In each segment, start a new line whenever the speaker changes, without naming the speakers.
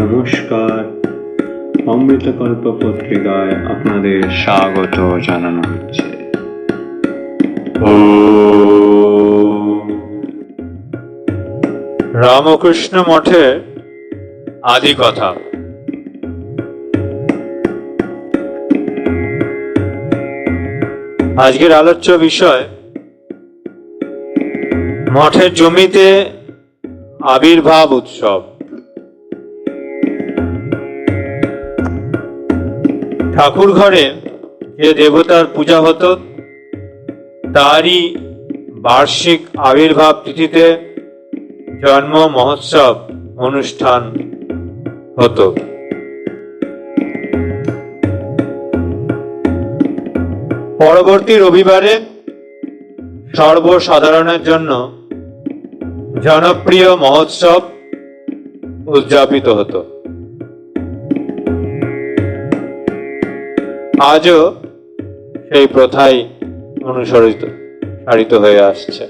নমস্কার। অমৃতকল্প পত্রিকায় আপনাদের স্বাগত জানানো হচ্ছে।
রামকৃষ্ণ মঠের আদি কথা। আজকের আলোচ্য বিষয়, মঠের জমিতে আবির্ভাব উৎসব। ঠাকুর ঘরে যে দেবতার পূজা হতো, তারই বার্ষিক আবির্ভাব তিথিতে জন্ম মহোৎসব অনুষ্ঠান হতো। পরবর্তী রবিবারে সর্বসাধারণের জন্য জনপ্রিয় মহোৎসব উদযাপিত হতো। আজও সেই প্রথাই অনুসরিত, সারিত হয়ে আসছে।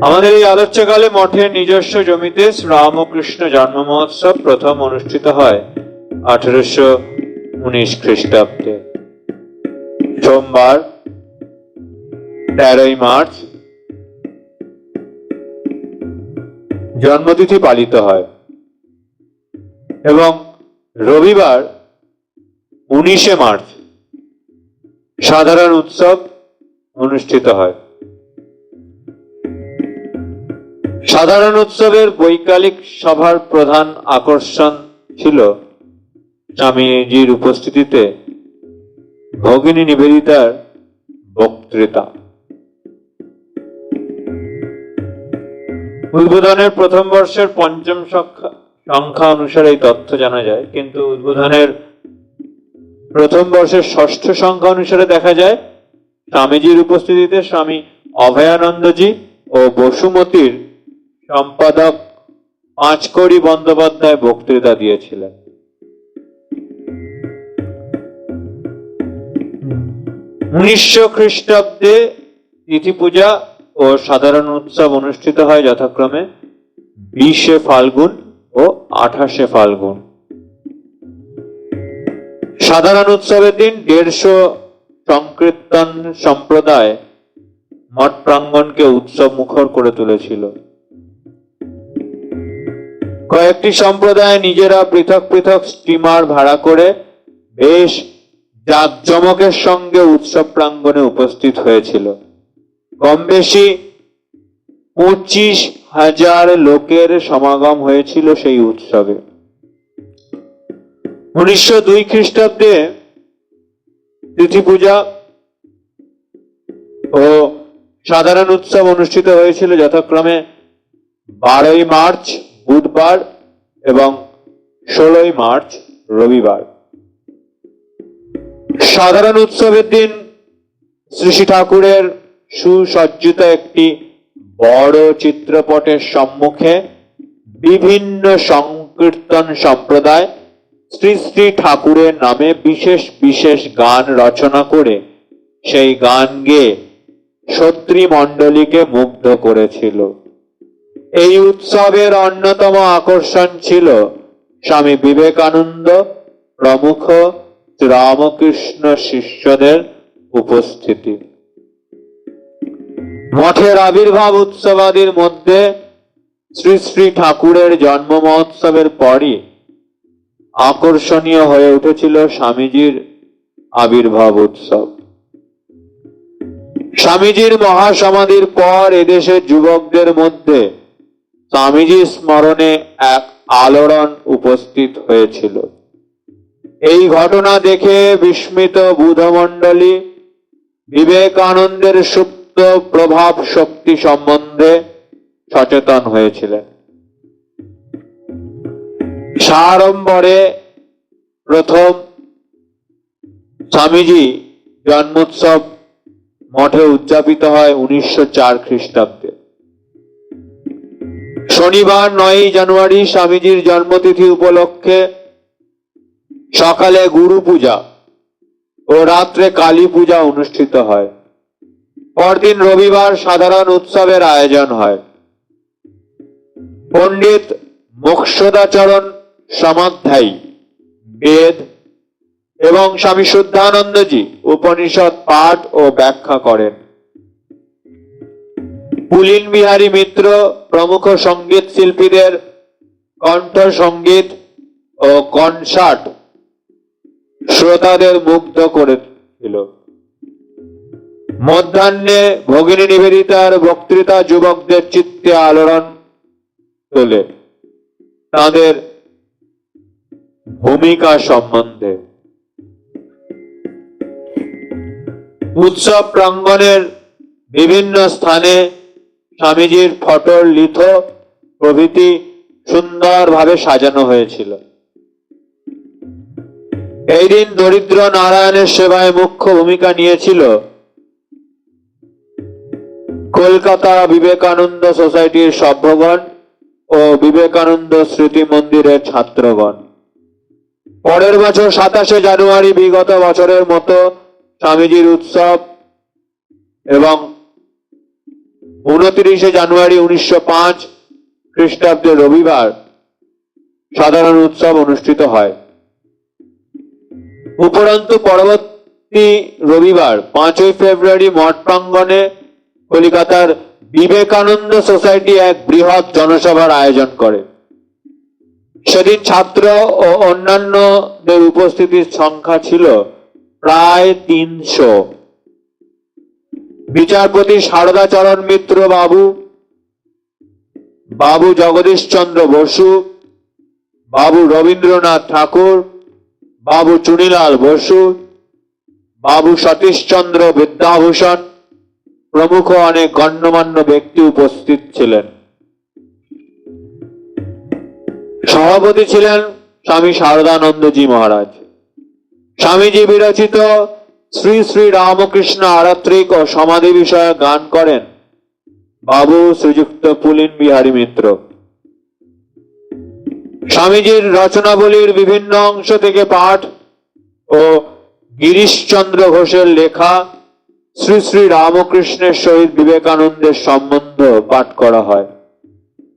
আমাদের এই আলোচ্যকালে মঠের নিজস্ব জমিতে শ্রীরামকৃষ্ণ জন্ম মহোৎসব প্রথম অনুষ্ঠিত হয় আঠেরোশো উনিশ খ্রিস্টাব্দে। সোমবার, তেরোই মার্চ জন্মতিথি পালিত হয় এবং রবিবার উনিশে মার্চ সাধারণ উৎসব অনুষ্ঠিত হয়। সাধারণ উৎসবের বৈকালিক সভার প্রধান আকর্ষণ ছিল স্বামীজির উপস্থিতিতে ভগিনী নিবেদিতার বক্তৃতা। উদ্বোধনের প্রথম বর্ষের পঞ্চম সংখ্যা সংখ্যা অনুসারে এই তথ্য জানা যায়, কিন্তু উদ্বোধনের প্রথম বর্ষের ষষ্ঠ সংখ্যা অনুসারে দেখা যায়, স্বামীজির উপস্থিতিতে স্বামী অভয়ানন্দজি ও বসুমতীর সম্পাদক পাঁচকড়ি বন্দ্যোপাধ্যায় বক্তৃতা দিয়েছিলেন। উনিশশো খ্রিস্টাব্দে তিথি পূজা ও সাধারণ উৎসব অনুষ্ঠিত হয় যথাক্রমে, বিশে ফাল্গুন ও আঠাশে ফাল্গুন। সাধারণ উৎসবের দিন দেড়শো সংকীর্তন সম্প্রদায় মঠ প্রাঙ্গণকে উৎসব মুখর করে তুলেছিল। কয়েকটি সম্প্রদায় নিজেরা পৃথক পৃথক স্টিমার ভাড়া করে বেশ জাঁকজমকের সঙ্গে উৎসব প্রাঙ্গণে উপস্থিত হয়েছিল। কম বেশি পঁচিশ হাজার লোকের সমাগম হয়েছিল সেই উৎসবে। উনিশশো দুই খ্রিস্টাব্দে তিথি পূজা ও সাধারণ উৎসব অনুষ্ঠিত হয়েছিল যথাক্রমে বারোই মার্চ, বুধবার এবং ষোলোই মার্চ, রবিবার। সাধারণ উৎসবের দিন শ্রী ঠাকুরের সুসজ্জিত একটি বড় চিত্রপটের সম্মুখে বিভিন্ন সংকীর্তন সম্প্রদায় শ্রী শ্রী ঠাকুরের নামে বিশেষ বিশেষ গান রচনা করে সেই গান গেয়ে সত্রী মণ্ডলীকে মুগ্ধ করেছিল। এই উৎসবের অন্যতম আকর্ষণ ছিল স্বামী বিবেকানন্দ প্রমুখ রামকৃষ্ণ শিষ্যদের উপস্থিতি। মঠের আবির্ভাব উৎসবাদির মধ্যে শ্রী শ্রী ঠাকুরের জন্ম মহোৎসবের পরই আকর্ষণীয় হয়ে উঠেছিল স্বামীজির আবির্ভাব উৎসব। স্বামীজির মহাসমাধির পর এদেশের যুবকদের মধ্যে স্বামীজি স্মরণে এক আলোড়ন উপস্থিত হয়েছিল। এই ঘটনা দেখে বিস্মিত বুধমণ্ডলী বিবেকানন্দের সুপ্ত প্রভাব শক্তি সম্বন্ধে সচেতন হয়েছিলেন। সাড়ম্বরে প্রথম স্বামীজি জন্মোৎসব মঠে উদযাপিত হয় উনিশশো চার খ্রিস্টাব্দে। শনিবার নয়ই জানুয়ারি স্বামীজির জন্মতিথি উপলক্ষে সকালে গুরু পূজা ও রাত্রে কালী পূজা অনুষ্ঠিত হয়। পরদিন রবিবার সাধারণ উৎসবের আয়োজন হয়। পণ্ডিত মোক্ষদাচরণ সমাধ্যায়ী, বেদ এবং স্বামী শুদ্ধানন্দজি উপনিষদ পাঠ ও ব্যাখ্যা করেন। পুলিন বিহারী মিত্র প্রমুখ সংগীত শিল্পীদের কণ্ঠ সংগীত ও কনসার্ট শ্রোতাদের মুগ্ধ করেছিল। মধ্যাহ্নে ভগিনী নিবেদিতার বক্তৃতা যুবকদের চিত্তে আলোড়ন তোলে। তাদের ভূমিকা সম্বন্ধে। উৎসব প্রাঙ্গণের বিভিন্ন স্থানে স্বামীজির ফটোর লিথ প্রভৃতি সুন্দরভাবে সাজানো হয়েছিল। এই দিন দরিদ্র নারায়ণের সেবায় মুখ্য ভূমিকা নিয়েছিল কলকাতা বিবেকানন্দ সোসাইটির সভ্যগণ ও বিবেকানন্দ স্মৃতি মন্দিরের ছাত্রগণ। পরের বছর সাতাশে জানুয়ারি বিগত বছরের মতো স্বামীজির উৎসব এবং উনত্রিশে জানুয়ারি উনিশশো পাঁচ খ্রিস্টাব্দে রবিবার সাধারণ উৎসব অনুষ্ঠিত হয়। উপরন্তু পরবর্তী রবিবার পাঁচই ফেব্রুয়ারি মঠ প্রাঙ্গণে কলিকাতার বিবেকানন্দ সোসাইটি এক বৃহৎ জনসভার আয়োজন করে। সেদিন ছাত্র ও অন্যান্যদের উপস্থিতির সংখ্যা ছিল প্রায় তিনশো। বিচারপতি সারদাচরণ মিত্র বাবু বাবু জগদীশ চন্দ্র বসু, বাবু রবীন্দ্রনাথ ঠাকুর, বাবু চুনিলাল বসু, বাবু সতীশচন্দ্র বিদ্যাভূষণ প্রমুখ অনেক গণ্যমান্য ব্যক্তি উপস্থিত ছিলেন। সভাপতি ছিলেন স্বামী শারদানন্দজি মহারাজ। স্বামীজি বিরচিত শ্রী শ্রী রামকৃষ্ণ আরাত্রিক ও সমাধি বিষয়ে গান করেন বাবু শ্রীযুক্ত পুলিন বিহারী মিত্র। স্বামীজির রচনাবলীর বিভিন্ন অংশ থেকে পাঠ ও গিরিশচন্দ্র ঘোষের লেখা শ্রী শ্রী রামকৃষ্ণের সহিত বিবেকানন্দের সম্বন্ধ পাঠ করা হয়।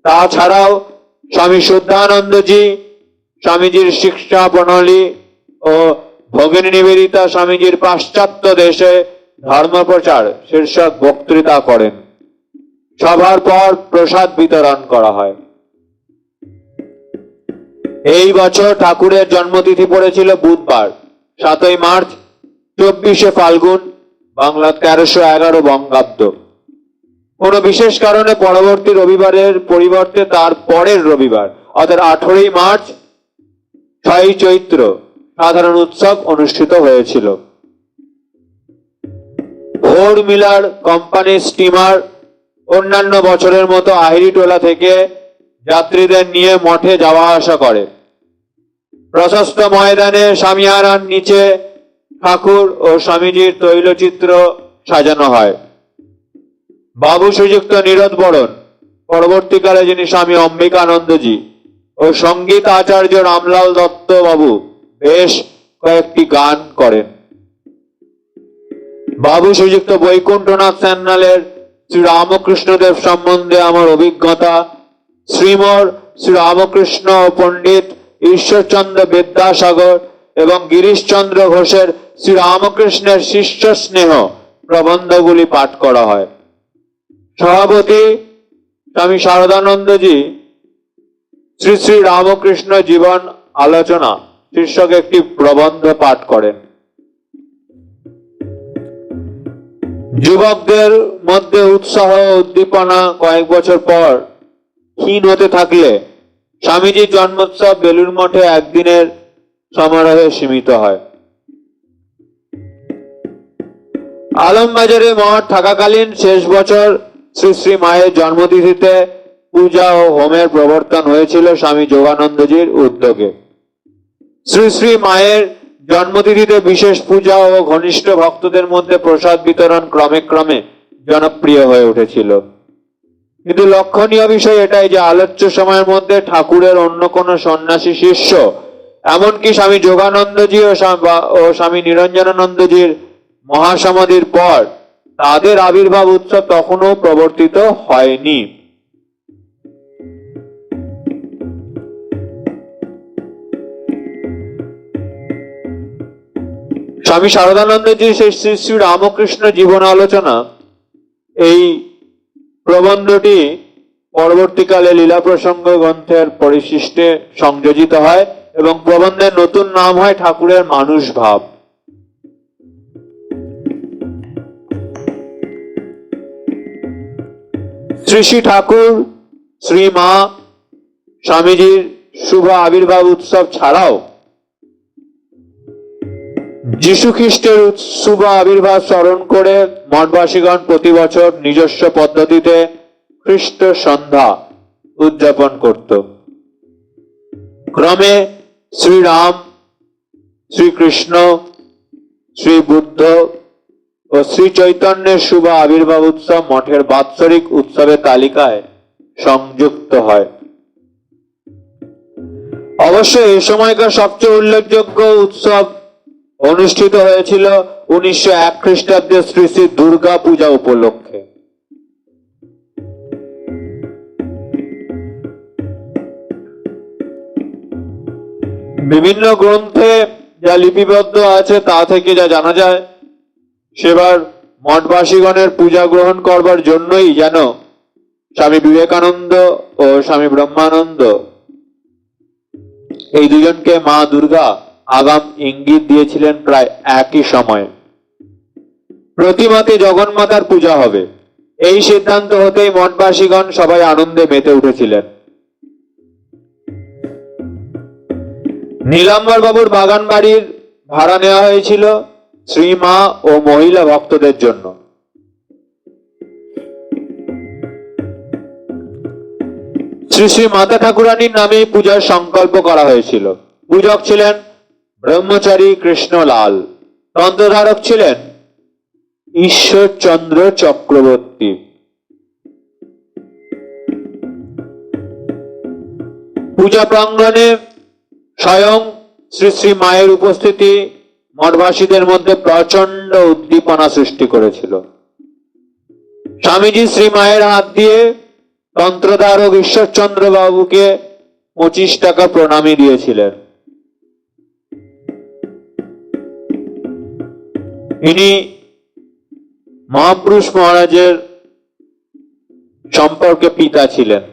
তাছাড়াও স্বামী শুদ্ধানন্দজি, স্বামীজির শিক্ষা প্রণালী ও ভগিনী নিবেদিতা স্বামীজির পাশ্চাত্য দেশে ধর্মপ্রচার শীর্ষক বক্তৃতা করেন। সভার পর প্রসাদ বিতরণ করা হয়। এই বছর ঠাকুরের জন্মতিথি পড়েছিল বুধবার, সাতই মার্চ, চব্বিশে ফাল্গুন বাংলা তেরোশো এগারো বঙ্গাব্দ। কোন বিশেষ কারণে পরবর্তী রবিবারের পরিবর্তে তার পরের রবিবার, অর্থাৎ আঠেরোই মার্চ, ছয়ই চৈত্র, সাধারণ উৎসব অনুষ্ঠিত হয়েছিল। ভোর মিলার কোম্পানি স্টিমার অন্যান্য বছরের মতো আহিরিটোলা থেকে যাত্রীদের নিয়ে মঠে যাওয়া আসা করে। প্রশস্ত ময়দানে স্বামীহারার নিচে ঠাকুর ও স্বামীজির তৈলচিত্র সাজানো হয়। বাবু শ্রীযুক্ত নীরদ বরণ। পরবর্তীকালে যিনি স্বামী অম্বিকানন্দজি ও সংগীত আচার্য রামলাল দত্ত বাবু বেশ কয়েকটি গান করেন। বাবু শ্রীযুক্ত বৈকুণ্ঠনাথ সান্যালের শ্রী রামকৃষ্ণদেব সম্বন্ধে আমার অভিজ্ঞতা, শ্রীমর শ্রী রামকৃষ্ণ পণ্ডিত ঈশ্বরচন্দ্র বিদ্যাসাগর এবং গিরিশচন্দ্র ঘোষের শ্রী রামকৃষ্ণের শিষ্য স্নেহ প্রবন্ধগুলি পাঠ করা হয়। সভাপতি স্বামী শারদানন্দজি, শ্রী শ্রী রামকৃষ্ণ জীবন আলোচনা শীর্ষক একটি প্রবন্ধ পাঠ করেন। যুবকদের মধ্যে উৎসাহ উদ্দীপনা কয়েক বছর পর ক্ষীণ হতে থাকলে স্বামীজির জন্মোৎসব বেলুর মঠে একদিনের সমারোহে সীমিত হয়। আলমবাজারে মঠ থাকাকালীন শেষ বছর শ্রী শ্রী মায়ের জন্মতিথিতে পূজা ও হোমের প্রবর্তন হয়েছিল স্বামী যোগানন্দজির উদ্যোগে। শ্রী শ্রী মায়ের জন্মতিথিতে বিশেষ পূজা ও ঘনিষ্ঠ ভক্তদের মধ্যে প্রসাদ বিতরণ ক্রমে ক্রমে জনপ্রিয় হয়ে উঠেছিল। কিন্তু লক্ষণীয় বিষয় এটাই যে আলোচ্য সময়ের মধ্যে ঠাকুরের অন্য কোনো সন্ন্যাসী শিষ্য, এমনকি স্বামী যোগানন্দজি ও স্বামী নিরঞ্জনানন্দজির মহাসমাধির পর তাদের আবির্ভাব উৎসব তখনও প্রবর্তিত হয়নি। স্বামী শারদানন্দজির সেই শ্রী শ্রী রামকৃষ্ণ জীবন আলোচনা। এই প্রবন্ধটি পরবর্তীকালে লীলা প্রসঙ্গ গ্রন্থের পরিশিষ্টে সংযোজিত হয় এবং প্রবন্ধের নতুন নাম হয় ঠাকুরের মানুষ ভাব শ্রী ঠাকুর, শ্রী মা, স্বামীজির শুভ আবির্ভাব উৎসব ছাড়াও যীশু খ্রিস্টের শুভ আবির্ভাব স্মরণ করে মঠবাসীগণ প্রতি বছর নিজস্ব পদ্ধতিতে খ্রিস্ট সন্ধ্যা উদযাপন করত। ক্রমে শ্রীরাম, শ্রীকৃষ্ণ শ্রী বুদ্ধ ও শ্রী চৈতন্যের শুভ আবির্ভাব উৎসব মঠের বাৎসরিক উৎসবের তালিকায় সংযুক্ত হয়। অবশ্য এই সময়কার সবচেয়ে উল্লেখযোগ্য উৎসব অনুষ্ঠিত হয়েছিল উনিশশো এক খ্রিস্টাব্দে শ্রী শ্রী দুর্গা পূজা উপলক্ষে। বিভিন্ন গ্রন্থে যা লিপিবদ্ধ আছে তা থেকে যা জানা যায় সেবার মঠবাসীগণের পূজা গ্রহণ করবার জন্যই যেন স্বামী বিবেকানন্দ ও স্বামী ব্রহ্মানন্দ এই দুজনকে মা দুর্গা আগাম ইঙ্গিত দিয়েছিলেন প্রায় একই সময়ে। প্রতিমাতে জগন্মাতার পূজা হবে। এই সিদ্ধান্ত হতেই মঠবাসীগণ সবাই আনন্দে মেতে উঠেছিলেন। নীলাম্বর বাবুর বাগান বাড়ির ভাড়া নেওয়া হয়েছিল। শ্রীমা ও মহিলা ভক্তদের জন্য। শ্রী শ্রী মাতা ঠাকুরানীর নামে পূজার সংকল্প করা হয়েছিল। পূজক ছিলেন ব্রহ্মচারী কৃষ্ণলাল। তন্ত্রধারক ছিলেন ঈশ্বরচন্দ্র চক্রবর্তী। পূজা প্রাঙ্গণে স্বয়ং শ্রী শ্রী মায়ের উপস্থিতি মঠবাসীদের মধ্যে প্রচণ্ড উদ্দীপনা সৃষ্টি করেছিল। স্বামীজি শ্রী মায়ের হাত দিয়ে তন্ত্রধারক ঈশ্বরচন্দ্র বাবুকে পঁচিশ টাকা প্রণামী দিয়েছিলেন। ইনি মহাপুরুষ মহারাজের সম্পর্কে পিতা ছিলেন।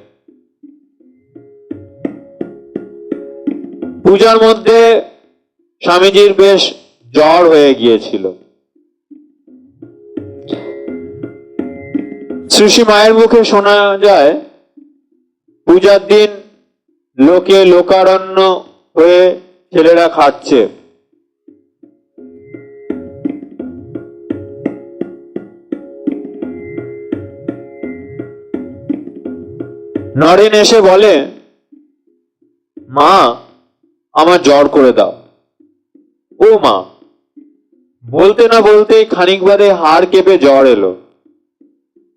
পূজার মধ্যে স্বামীজির বেশ জ্বর হয়ে গিয়েছিল। শ্রী শ্রী মায়ের মুখে শোনা যায়, পূজার দিন লোকে লোকারণ্য হয়ে ছেলেরা খাচ্ছে। নরেন এসে বলে, মা, আমার জ্বর করে দাও। ও মা বলতে না বলতেই খানিক বাদে হাড় কেঁপে জ্বর এলো।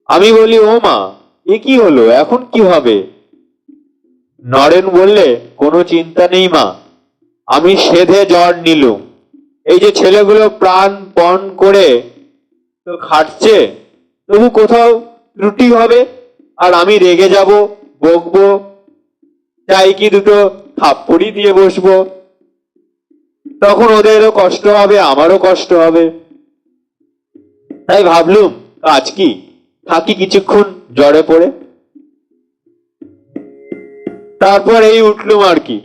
আমি বলি, ও মা, এ কি হলো? এখন কি হবে? নরেন বললে, কোনো চিন্তা নেই মা, আমি সেধে জ্বর নিলুম। এই যে ছেলেগুলো প্রাণ পণ করে তো খাটছে, তবু কোথাও ত্রুটি হবে? আর আমি রেগে যাব, বকবো চাই কি দুটো থাপ্পড়ি দিয়ে বসবো তখন ওদেরও কষ্ট হবে, আমারও কষ্ট হবে। তাই ভাবলুম আজ কি? থাকি কিছুক্ষণ জ্বরে পড়ে। তারপর এই উঠলুম আর কি।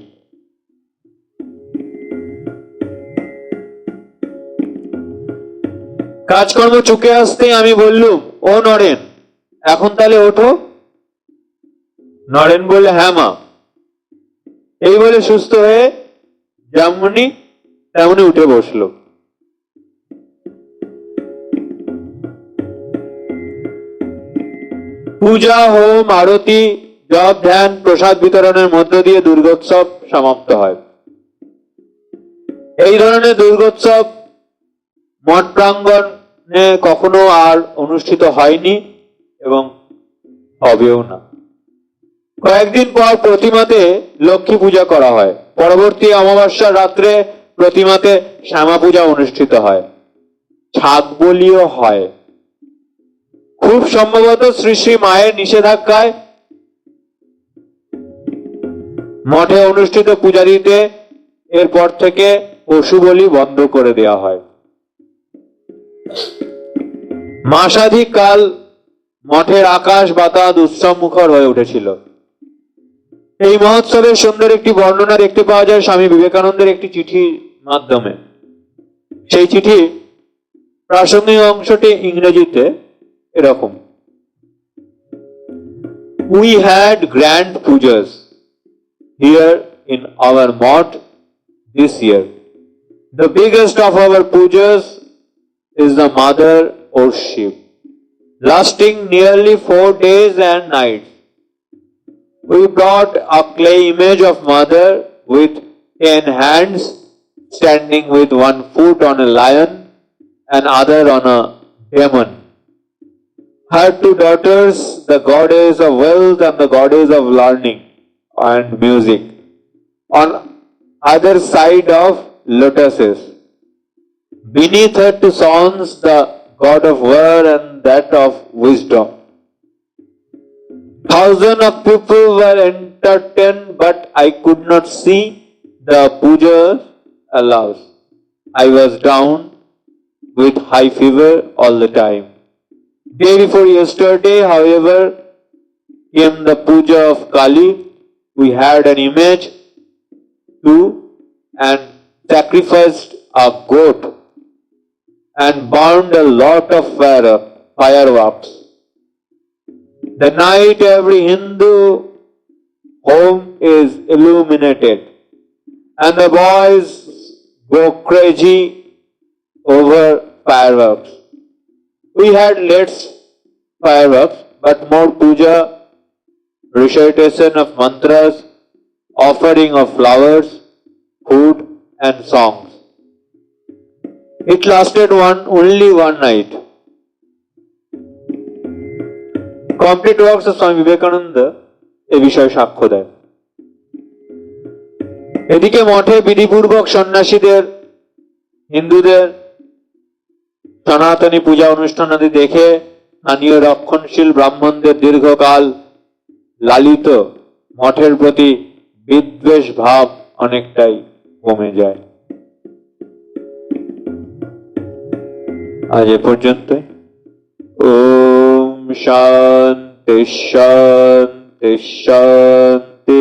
কাজকর্ম চুকে আসতে আমি বললুম, ও নরেন, এখন তাহলে ওঠো। নরেন বলে হ্যাঁ মা। এই বলে সুস্থ হয়ে যেমনি তেমনি উঠে বসল। পূজা, হোম, আরতি, জপ, ধ্যান, প্রসাদ বিতরণের মধ্য দিয়ে দুর্গোৎসব সমাপ্ত হয়। এই ধরনের দুর্গোৎসব মঠ প্রাঙ্গণে কখনো আর অনুষ্ঠিত হয়নি এবং হবেও না। কয়েকদিন পর প্রতিমাতে লক্ষ্মী পূজা করা হয়। পরবর্তী অমাবস্যার রাত্রে প্রতিমাতে শ্যামা পূজা অনুষ্ঠিত হয়। ছাগ বলিও হয়। খুব সম্ভবত শ্রী শ্রী মায়ের নিষেধাজ্ঞায় মঠে অনুষ্ঠিত পূজা দিতে এরপর থেকে পশু বলি বন্ধ করে দেওয়া হয়। মাসাধিক কাল মঠের আকাশ বাতাস উৎসব মুখর হয়ে উঠেছিল। এই মহোৎসবের সুন্দর একটি বর্ণনা দেখতে পাওয়া যায় স্বামী বিবেকানন্দের একটি চিঠির মাধ্যমে সেই চিঠি প্রাসঙ্গিক অংশটি ইংরেজিতে এরকম we had grand pujas here in our math this year The biggest of our pujas is the mother worship, lasting nearly four days and nights. We brought a clay image of mother with ten hands, standing with one foot on a lion and other on a demon. Her two daughters, the goddess of wealth and the goddess of learning and music, on other side of lotuses. Beneath her two sons, the god of war and that of wisdom. Thousands of people were entertained, but I could not see the puja allows. I was down with high fever all the time. Day before yesterday, however, came the puja of Kali. We had an image too and sacrificed a goat and burned a lot of fire, fireworks. The night every Hindu home is illuminated and the boys go crazy over fireworks. We had less fireworks but more puja, recitation of mantras, offering of flowers, food and songs. It lasted one only one night. Complete works Swami Vivekananda এ বিষয়ে সাক্ষ্য দেয় এদিকে মঠে বিধিপূর্বক সন্ন্যাসীদের, হিন্দুদের সনাতনী পূজা অনুষ্ঠানাদি দেখে স্থানীয় রক্ষণশীল ব্রাহ্মণদের দীর্ঘকাল লালিত মঠের প্রতি বিদ্বেষ ভাব অনেকটাই কমে যায়। আজ এ পর্যন্ত ওম শান্তি শান্তি শান্তি।